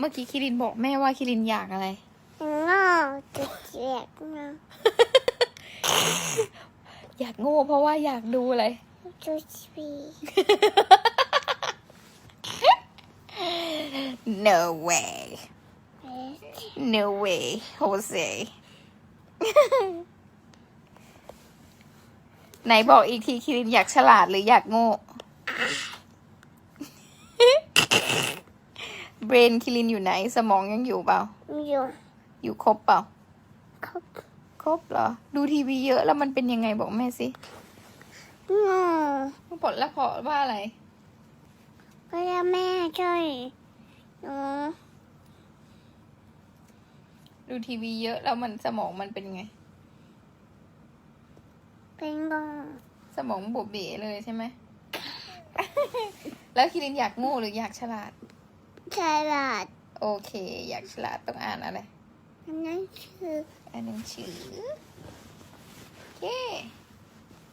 เมื่อกี้คิรินบอกแม่ว่าคิรินอยากอะไรงอจุดเจียกงออยากโง่เพราะว่าอยากดูอะไรจุดปี no way no way Jose ไหนบอกอีกทีคิรินอยากฉลาดหรืออยากโง่ เบรนคิรินอยู่ไหน สมองยังอยู่เปล่า อยู่ อยู่ครบเปล่า ครบ ครบเหรอ ดูทีวีเยอะแล้วมันเป็นยังไงบอกแม่สิงอผลแล้วพอว่าอะไร ก็จะแม่ช่วยหนูดูทีวีเยอะแล้วมันสมองมันเป็นไง เป็นงอสมองบวบเบ๋เลยใช่ไหม แล้วคิรินอยากโง่หรืออยากฉลาด ฉลาดโอเค อยากฉลาดต้องอ่านอะไรอันนั้นคืออ่านหนังสือเย้